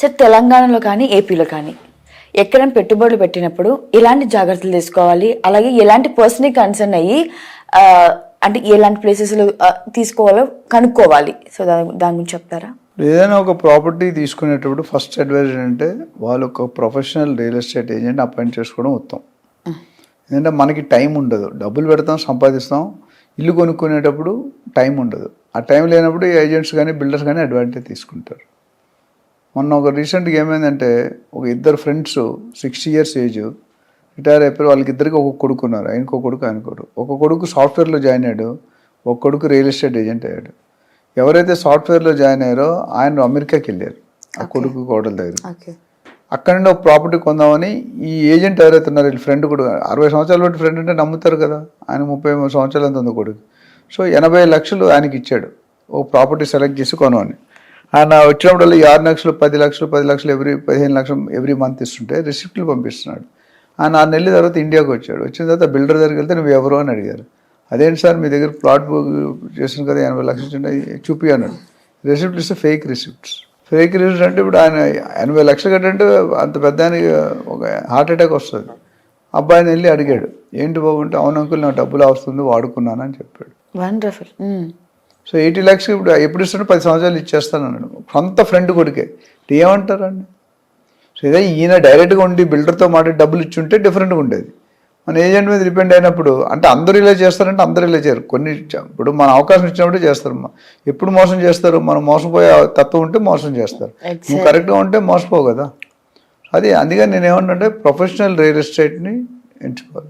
Sir తెలంగాణలో కానీ ఏపీలో కానీ ఎక్కడైనా పెట్టుబడులు పెట్టినప్పుడు ఎలాంటి జాగ్రత్తలు తీసుకోవాలి? అలాగే ఎలాంటి పర్సనల్ కన్సర్న్ అయ్యి అంటే ఎలాంటి ప్లేసెస్లో తీసుకోవాలో కనుక్కోవాలి. సో దాని దాని గురించి చెప్తారా? ఏదైనా ఒక ప్రాపర్టీ తీసుకునేటప్పుడు ఫస్ట్ అడ్వైజ్ ఏంటంటే వాళ్ళు ఒక professional real estate agent appoint చేసుకోవడం ఉత్తమం. ఎందుకంటే మనకి టైం ఉండదు. డబ్బులు పెడతాం సంపాదిస్తాం. ఇల్లు కొనుక్కునేటప్పుడు టైం ఉండదు. ఆ టైం లేనప్పుడు ఏజెంట్స్ కానీ బిల్డర్స్ కానీ అడ్వాంటేజ్ తీసుకుంటారు. మొన్న ఒక రీసెంట్గా ఏమైందంటే ఒక ఇద్దరు friends sixty years age retire అయిపోయారు వాళ్ళకి ఇద్దరికి ఒక కొడుకు ఉన్నారు. ఆయనకు ఒక కొడుకు ఆయన కొడుకు ఒక కొడుకు సాఫ్ట్వేర్లో జాయిన్ అయ్యాడు. ఒక కొడుకు రియల్ ఎస్టేట్ ఏజెంట్ అయ్యాడు. ఎవరైతే సాఫ్ట్వేర్లో జాయిన్ అయ్యారో ఆయన అమెరికాకి వెళ్ళారు. ఆ కొడుకు కోడల దగ్గర. అక్కడ నుండి ఒక ప్రాపర్టీ కొందామని ఈ ఏజెంట్ ఎవరైతే ఉన్నారో వీళ్ళ ఫ్రెండ్ కూడా అరవై సంవత్సరాల బట్టి ఫ్రెండ్ అంటే నమ్ముతారు కదా. ఆయన ముప్పై మూడు సంవత్సరాలు ఎంత ఉంది కొడుకు? సో ఎనభై లక్షలు ఆయనకి ఇచ్చాడు. ఓ ప్రాపర్టీ సెలెక్ట్ చేసి కొనమని. ఆయన వచ్చినప్పుడు ఆరు లక్షలు పది లక్షలు పది లక్షలు ఎవ్రీ పదిహేను లక్షలు ఎవ్రీ మంత్ ఇస్తుంటే రిసిప్ట్లు పంపిస్తున్నాడు. ఆయన ఆరు నెలల తర్వాత ఇండియాకి వచ్చాడు. వచ్చిన తర్వాత బిల్డర్ దగ్గరికి వెళ్తే నువ్వు ఎవరు అని అడిగారు. అదేంటి సార్ మీ దగ్గర ప్లాట్ బుక్ చేసిన కదా ఎనభై లక్షలు ఉన్నాయి చూపి అన్నాడు. రిసిప్ట్ ఇస్తే ఫేక్ రిసిప్ట్స్. ఫేక్ రిసిప్ట్ అంటే ఇప్పుడు ఆయన ఎనభై లక్షలు కట్టంటే అంత పెద్ద ఒక హార్ట్ అటాక్ వస్తుంది. అబ్బాయిని వెళ్ళి అడిగాడు ఏంటి బాబు అంటే అవును అంకుల్ నా డబ్బులు వస్తుంది వాడుకున్నానని చెప్పాడు. వండర్ఫుల్ సో ఎయిటీ ల్యాక్స్ ఇప్పుడు ఎప్పుడు ఇస్తాడు పది సంవత్సరాలు ఇచ్చేస్తాను అన్నాడు. సొంత ఫ్రెండ్ కొడుకే. ఏమంటారండి? సో ఇదే ఈయన డైరెక్ట్గా ఉండి బిల్డర్తో మాట్లాడి డబ్బులు ఇచ్చుంటే డిఫరెంట్గా ఉండేది. మన ఏజెంట్ మీద డిపెండ్ అయినప్పుడు అంటే అందరూ ఇలా చేస్తారంటే అందరూ ఇలా చేయరు. కొన్ని ఇప్పుడు మన అవకాశం ఇచ్చినప్పుడు చేస్తారు మ- ఎప్పుడు మోసం చేస్తారు? మనం మోసపోయే తత్వం ఉంటే మోసం చేస్తారు. నువ్వు కరెక్ట్గా ఉంటే మోసపోవు కదా. అది అందుకని నేను ఏమంటే ప్రొఫెషనల్ రియల్ ఎస్టేట్ని ఎంచుకోవాలి.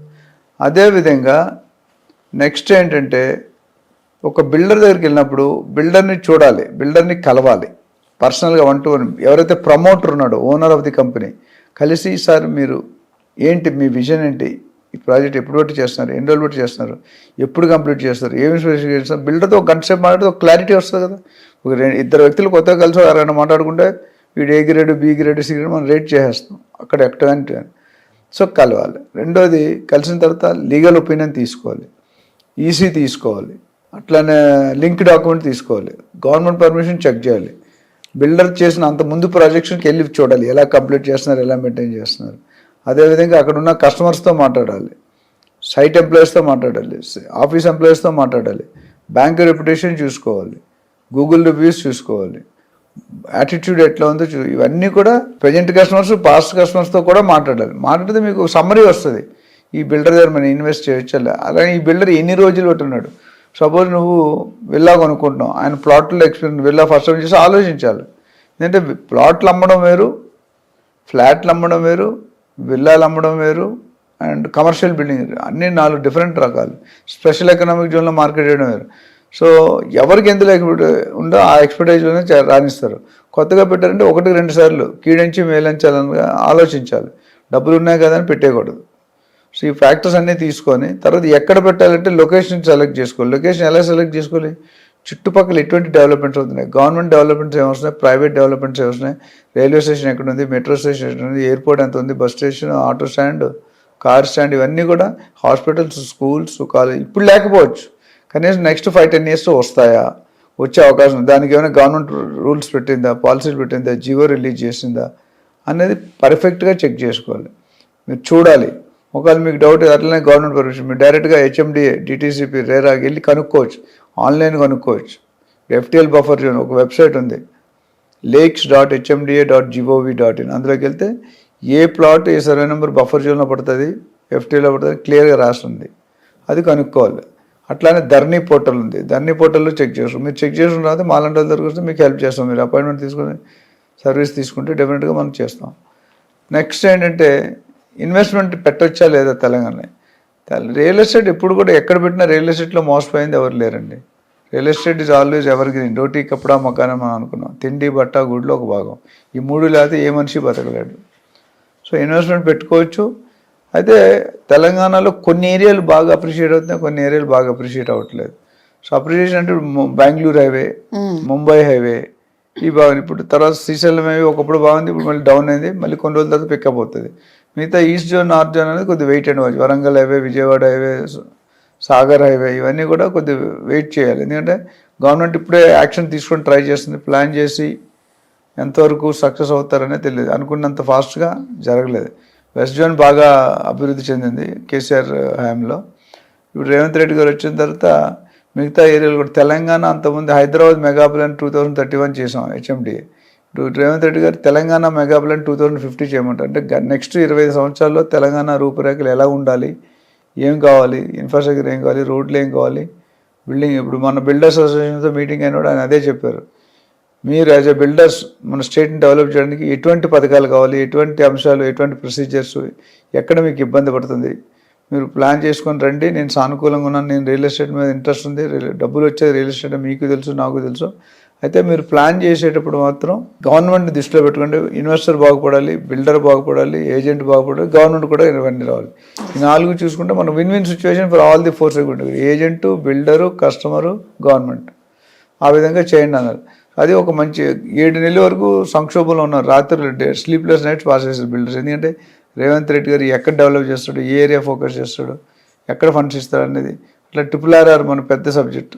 అదేవిధంగా నెక్స్ట్ ఏంటంటే ఒక బిల్డర్ దగ్గరికి వెళ్ళినప్పుడు బిల్డర్ని చూడాలి బిల్డర్ని కలవాలి. పర్సనల్గా వన్ టు వన్. ఎవరైతే ప్రమోటర్ ఉన్నాడో ఓనర్ ఆఫ్ ది కంపెనీ కలిసి సార్ మీరు ఏంటి మీ విజన్ ఏంటి? ఈ ప్రాజెక్ట్ ఎప్పుడు బట్టి చేస్తున్నారు? ఎన్ని రోజులు బట్టి చేస్తున్నారు? ఎప్పుడు కంప్లీట్ చేస్తారు? ఏమి స్పెసిఫిక్ చేస్తారు బిల్డర్తో ఒక గంట సేపు మాట్లాడితే ఒక క్లారిటీ వస్తుంది కదా. ఒక రెండు ఇద్దరు వ్యక్తులు కొత్తగా కలిసి ఎవరైనా మాట్లాడుకుంటే వీడు A grade B grade C grade మనం రేట్ చేసేస్తాం. అక్కడ ఎక్కడ సో కలవాలి. రెండోది కలిసిన తర్వాత లీగల్ ఒపీనియన్ తీసుకోవాలి. ఈసీ తీసుకోవాలి. అట్లానే లింక్ డాక్యుమెంట్ తీసుకోవాలి. గవర్నమెంట్ పర్మిషన్ చెక్ చేయాలి. బిల్డర్ చేసిన అంత ముందు ప్రాజెక్షన్కి వెళ్ళి చూడాలి. ఎలా కంప్లీట్ చేస్తున్నారు ఎలా మెయింటైన్ చేస్తున్నారు. అదేవిధంగా అక్కడ ఉన్న కస్టమర్స్తో మాట్లాడాలి. సైట్ ఎంప్లాయీస్తో మాట్లాడాలి. ఆఫీస్ ఎంప్లాయీస్తో మాట్లాడాలి. బ్యాంక్ రెప్యుటేషన్ చూసుకోవాలి. గూగుల్ రివ్యూస్ చూసుకోవాలి. యాటిట్యూడ్ ఎట్లా ఉందో చూ ఇవన్నీ కూడా ప్రజెంట్ కస్టమర్స్ పాస్ట్ కస్టమర్స్తో కూడా మాట్లాడాలి. మాట్లాడితే మీకు సమ్మరీ వస్తుంది. ఈ బిల్డర్ దగ్గర మనం ఇన్వెస్ట్ చేయొచ్చు అలాగే ఈ బిల్డర్ ఎన్ని రోజులు పెట్టున్నాడు సపోజ్ నువ్వు విల్లా కొనుక్కుంటున్నావు. ఆయన ప్లాట్లో ఎక్స్పీరియన్స్ విల్లా ఫస్ట్ చేసి ఆలోచించాలి. ఎందుకంటే ప్లాట్లు అమ్మడం వేరు ఫ్లాట్లు అమ్మడం వేరు విల్లాలు అమ్మడం వేరు అండ్ కమర్షియల్ బిల్డింగ్ అన్ని నాలుగు డిఫరెంట్ రకాలు. స్పెషల్ ఎకనామిక్ జోన్లో మార్కెట్ చేయడం వేరు. సో ఎవరికి ఎందులో ఎక్స్పెక్ట్ ఉందో ఆ ఎక్స్పెక్టేజ్లోనే చే- రాణిస్తారు. కొత్తగా పెట్టారంటే ఒకటి రెండు సార్లు కీడించి మేలించాలని ఆలోచించాలి. డబ్బులు ఉన్నాయి కదా అని పెట్టేయకూడదు. సో ఈ ఫ్యాక్టర్స్ అన్నీ తీసుకొని తర్వాత ఎక్కడ పెట్టాలంటే లొకేషన్ సెలెక్ట్ చేసుకోవాలి. లొకేషన్ ఎలా సెలెక్ట్ చేసుకోవాలి? చుట్టుపక్కల ఎటువంటి డెవలప్మెంట్స్ అవుతున్నాయి గవర్నమెంట్ డెవలప్మెంట్స్ ఏమొస్తున్నాయి ప్రైవేట్ డెవలప్మెంట్స్ ఏమొస్తున్నాయి రైల్వే స్టేషన్ ఎక్కడ ఉంది? మెట్రో స్టేషన్ ఎక్కడ ఉంది? ఎయిర్పోర్ట్ ఎంత ఉంది? Bus station auto stand car stand ఇవన్నీ కూడా హాస్పిటల్స్ స్కూల్స్ కాలేజ్ ఇప్పుడు లేకపోవచ్చు. కనీసం నెక్స్ట్ ఫైవ్ టెన్ ఇయర్స్ వస్తాయా? వచ్చే అవకాశం ఉంది. దానికి ఏమైనా గవర్నమెంట్ రూల్స్ పెట్టిందా? పాలసీలు పెట్టిందా? జీవో రిలీజ్ చేసిందా? అనేది పర్ఫెక్ట్గా చెక్ చేసుకోవాలి. మీరు చూడాలి. ఒకవేళ మీకు డౌట్ అట్లనే గవర్నమెంట్ పర్మిషన్ మీరు డైరెక్ట్గా హెచ్ఎండిఏ డిటీసీపీ రేరాకి వెళ్ళి కనుక్కోవచ్చు. ఆన్లైన్ కనుక్కోవచ్చు. ఎఫ్టిఎల్ బఫర్ జోన్ ఒక వెబ్సైట్ ఉంది. Lakes dot HMDA dot GOV dot in అందులోకి వెళ్తే ఏ ప్లాట్ ఏ సర్వే నెంబర్ బఫర్ జోన్లో పడుతుంది ఎఫ్టీలో పడుతుంది క్లియర్గా రాస్తుంది అది కనుక్కోవాలి. అట్లానే ధర్నీ పోర్టల్ ఉంది. ధర్నీ పోర్టల్లో చెక్ చేస్తాం మీరు చెక్ చేసిన తర్వాత మాలంటి వాళ్ళ దగ్గరకు వస్తే మీకు హెల్ప్ చేస్తాం. మీరు అపాయింట్మెంట్ తీసుకొని సర్వీస్ తీసుకుంటే డెఫినెట్గా మనం చేస్తాం. నెక్స్ట్ ఏంటంటే ఇన్వెస్ట్మెంట్ పెట్టొచ్చా లేదా తెలంగాణ రియల్ ఎస్టేట్ ఎప్పుడు కూడా ఎక్కడ పెట్టినా రియల్ ఎస్టేట్లో మోసపోయింది ఎవరు లేరండి. Real estate is always evergreen రోటీ కప్పడా మకానం మనం అనుకున్నాం. తిండి బట్ట గుడ్లో ఒక భాగం. ఈ మూడు లేకపోతే ఏ మనిషి బతకలేడు. సో ఇన్వెస్ట్మెంట్ పెట్టుకోవచ్చు. అయితే తెలంగాణలో కొన్ని ఏరియాలు బాగా అప్రిషియేట్ అవుతున్నాయి కొన్ని ఏరియాలు బాగా అప్రిషియేట్ అవ్వట్లేదు. సో అప్రిషియేషన్ అంటే బెంగళూరు హైవే ముంబై హైవే ఈ బాగుంది ఇప్పుడు తర్వాత శ్రీశైలం హైవే ఒకప్పుడు బాగుంది ఇప్పుడు మళ్ళీ డౌన్ అయింది మళ్ళీ కొన్ని రోజుల తర్వాత పికప్ అవుతుంది. మిగతా ఈస్ట్ జోన్ నార్త్ జోన్ అనేది కొద్దిగా wait and watch Warangal highway Vijayawada highway Sagar highway ఇవన్నీ కూడా కొద్దిగా వెయిట్ చేయాలి. ఎందుకంటే గవర్నమెంట్ ఇప్పుడే యాక్షన్ తీసుకొని ట్రై చేస్తుంది ప్లాన్ చేసి ఎంతవరకు సక్సెస్ అవుతారనే తెలియదు. అనుకున్నంత ఫాస్ట్గా జరగలేదు. వెస్ట్ జోన్ బాగా అభివృద్ధి చెందింది కేసీఆర్ uh, హయాంలో. ఇప్పుడు రేవంత్ రెడ్డి గారు వచ్చిన తర్వాత మిగతా ఏరియాలు కూడా తెలంగాణ అంతకుముందు Hyderabad mega plan two thousand thirty one చేసాం HMD Revanth Reddy garu Telangana mega plan two thousand fifty చేయమంటారు. అంటే నెక్స్ట్ ఇరవై ఐదు సంవత్సరాల్లో తెలంగాణ రూపురేఖలు ఎలా ఉండాలి? ఏం కావాలి? ఇన్ఫ్రాస్ట్రక్చర్ ఏం కావాలి? రోడ్లు ఏం కావాలి? బిల్డింగ్ ఇప్పుడు మన బిల్డర్స్ అసోసియేషన్తో మీటింగ్ అయినప్పుడు ఆయన అదే చెప్పారు. మీరు యాజ్ ఎ బిల్డర్స్ మన స్టేట్ని డెవలప్ చేయడానికి ఎటువంటి పథకాలు కావాలి? ఎటువంటి అంశాలు? ఎటువంటి ప్రొసీజర్స్? ఎక్కడ మీకు ఇబ్బంది పడుతుంది? మీరు ప్లాన్ చేసుకొని రండి. నేను సానుకూలంగా ఉన్నాను. నేను రియల్ ఎస్టేట్ మీద ఇంట్రెస్ట్ ఉంది. డబ్బులు వచ్చేది రియల్ ఎస్టేట్. మీకు తెలుసు నాకు తెలుసు. అయితే మీరు ప్లాన్ చేసేటప్పుడు మాత్రం గవర్నమెంట్ని దృష్టిలో పెట్టుకోండి. ఇన్వెస్టర్ బాగుపడాలి బిల్డర్ బాగుపడాలి ఏజెంట్ బాగుపడాలి గవర్నమెంట్ కూడా ఇవన్నీ రావాలి. ఈ నాలుగు చూసుకుంటే మనం win win situation for all the fours ఉంటుంది. Agent builder customer government. ఆ విధంగా చేయండి అన్నారు. అది ఒక మంచి ఏడు నెలల వరకు సంక్షోభంలో ఉన్నారు. రాత్రులు స్లీప్లెస్ నైట్స్ పాస్ చేశారు బిల్డర్స్ ఎందుకంటే రేవంత్ రెడ్డి గారు ఎక్కడ డెవలప్ చేస్తాడు ఏ ఏరియా ఫోకస్ చేస్తాడు ఎక్కడ ఫండ్స్ ఇస్తాడు అనేది. అట్లా ట్రిపుల్ ఆర్ఆర్ మన పెద్ద సబ్జెక్టు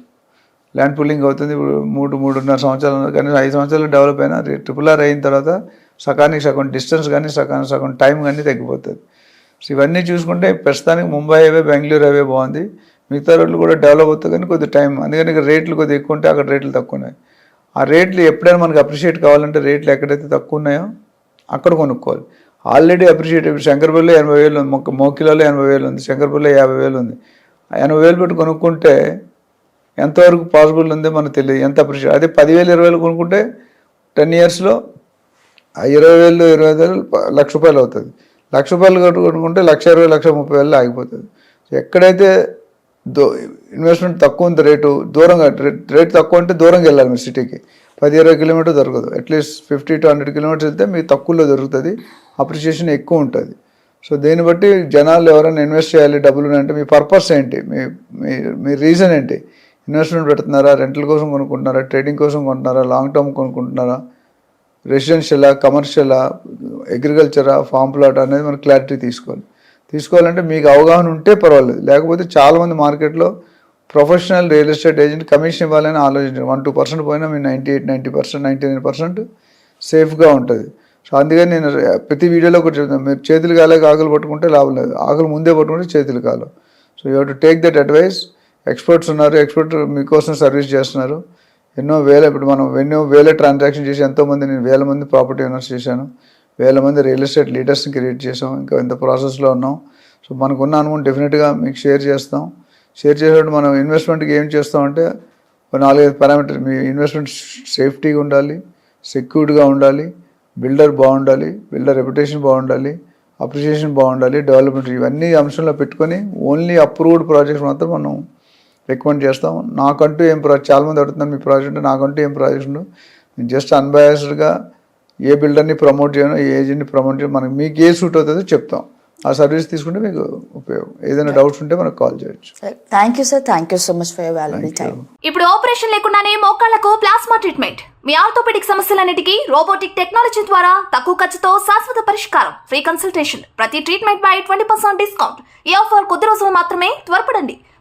ల్యాండ్ పుల్లింగ్ అవుతుంది. ఇప్పుడు మూడు మూడున్నర సంవత్సరాలు కానీ ఐదు సంవత్సరాలు డెవలప్ అయినా ట్రిపుల్ ఆర్ అయిన తర్వాత సకానికి సగం డిస్టెన్స్ కానీ సకానికి సగం టైం కానీ తగ్గిపోతుంది. సో ఇవన్నీ చూసుకుంటే ప్రస్తుతానికి ముంబై హైవే బెంగళూరు హైవే బాగుంది. మిగతా రోడ్లు కూడా డెవలప్ అవుతుంది కానీ కొద్ది టైం. అందుకని రేట్లు కొద్దిగా ఎక్కువ ఉంటే అక్కడ రేట్లు తక్కువ ఉన్నాయి. ఆ రేట్లు ఎప్పుడైనా మనకి అప్రిషియేట్ కావాలంటే రేట్లు ఎక్కడైతే తక్కువ ఉన్నాయో అక్కడ కొనుక్కోవాలి. ఆల్రెడీ అప్రిషియేట్ ఇప్పుడు శంకర్పల్లిలో ఎనభై వేలు ఉంది. మొక్క మోకిలలో ఎనభై వేలు ఉంది. శంకర్పల్లిలో యాభై వేలు ఉంది. ఎనభై వేలు పెట్టి కొనుక్కుంటే ఎంతవరకు పాసిబుల్ ఉందో మనకు తెలియదు. ఎంత అప్రిషియేట్ అదే పదివేలు ఇరవై వేలు కొనుక్కుంటే టెన్ ఇయర్స్లో ఆ ఇరవై వేలు ఇరవై వేలు లక్ష రూపాయలు అవుతుంది. లక్ష రూపాయలు కట్టు కొనుక్కుంటే లక్ష ఇరవై లక్ష ముప్పై వేలు ఆగిపోతుంది. సో ఎక్కడైతే దో ఇన్వెస్ట్మెంట్ తక్కువ ఉంది రేటు దూరంగా రేట్ తక్కువ అంటే దూరంగా వెళ్ళాలి మీరు సిటీకి. పది ఇరవై కిలోమీటర్ దొరకదు. At least fifty to hundred kilometers వెళ్తే మీకు తక్కువలో దొరుకుతుంది అప్రిషియేషన్ ఎక్కువ ఉంటుంది. సో దీన్ని బట్టి జనాలు ఎవరైనా ఇన్వెస్ట్ చేయాలి డబ్బులు అంటే మీ పర్పస్ ఏంటి? మీ మీ మీ రీజన్ ఏంటి? ఇన్వెస్ట్మెంట్ పెడుతున్నారా రెంటల్ కోసం కొనుక్కుంటున్నారా ట్రేడింగ్ కోసం కొంటున్నారా లాంగ్ టర్మ్ కొనుక్కుంటున్నారా రెసిడెన్షియలా కమర్షియలా అగ్రికల్చరా ఫామ్ ప్లాట్ అనేది మనం క్లారిటీ తీసుకోవాలి. తీసుకోవాలంటే మీకు అవగాహన ఉంటే పర్వాలేదు. లేకపోతే చాలామంది మార్కెట్లో professional real estate agent commission ఇవ్వాలని ఆలోచించారు. వన్ టూ పర్సెంట్ పోయినా మీ ninety eight ninety percent ninety nine percent సేఫ్గా ఉంటుంది. సో అందుకని నేను ప్రతి వీడియోలో కూడా చెప్తాను మీరు చేతులు కాలేక ఆకులు పట్టుకుంటే లాభం లేదు. ఆకులు ముందే పట్టుకుంటే చేతులు కాలు so you to take that advice. Experts ఉన్నారు ఎక్స్పర్ట్ మీకోసం సర్వీస్ చేస్తున్నారు. ఎన్నో వేల ఇప్పుడు మనం ఎన్నో వేల ట్రాన్సాక్షన్ చేసి ఎంతోమంది నేను వేల మంది ప్రాపర్టీ ఓనర్స్ చేశాను. వేల మంది రియల్ ఎస్టేట్ లీడర్స్ని క్రియేట్ చేసాం ఇంకా ఇంత ప్రాసెస్లో ఉన్నాం. సో మనకున్న అనుభవం డెఫినెట్గా మీకు షేర్ చేస్తాం. షేర్ చేసేటప్పుడు మనం ఇన్వెస్ట్మెంట్కి ఏం చేస్తామంటే నాలుగైదు పారామీటర్ మీ ఇన్వెస్ట్మెంట్ సేఫ్టీగా ఉండాలి సెక్యూర్డ్గా ఉండాలి బిల్డర్ బాగుండాలి బిల్డర్ రెప్యుటేషన్ బాగుండాలి అప్రిషియేషన్ బాగుండాలి డెవలప్మెంట్ ఇవన్నీ అంశంలో పెట్టుకొని ఓన్లీ అప్రూవ్డ్ ప్రాజెక్ట్స్ మాత్రం మనం రికమెండ్ చేస్తాం నాకంటూ ఏం ప్రాజెక్ట్ చాలామంది అడుగుతున్నారు మీ ప్రాజెక్ట్ నాకంటూ ఏం ప్రాజెక్ట్ ఉండదు నేను జస్ట్ అన్బయాస్డ్గా ఏ బిల్డర్ని ప్రమోట్ చేయను ఏ ఏజెంట్ని ప్రమోట్ చేయను మనకి మీకు ఏ సూట్ అవుతుందో చెప్తాం. ఆ సర్వీస్ తీసుకుంటే మీకు ఉపయోగం. ఏదైనా డౌట్స్ ఉంటే మనకు కాల్ చేయొచ్చు. Thank you sir thank you so much for your valuable time ఇప్పుడు ఆపరేషన్ లేకుండానే మోకాళ్ళకు ప్లాస్మా ట్రీట్మెంట్ మీ ఆర్థోపెడిక్ సమస్యలన్నిటికీ రోబోటిక్ టెక్నాలజీ ద్వారా తక్కువ ఖర్చుతో శాశ్వత పరిష్కారం. ఫ్రీ కన్సల్టేషన్ ప్రతి ట్రీట్మెంట్ పై ట్వంటీ పర్సెంట్ డిస్కౌంట్ ఈ ఆఫర్ కొద్ది రోజులు మాత్రమే త్వరపడండి.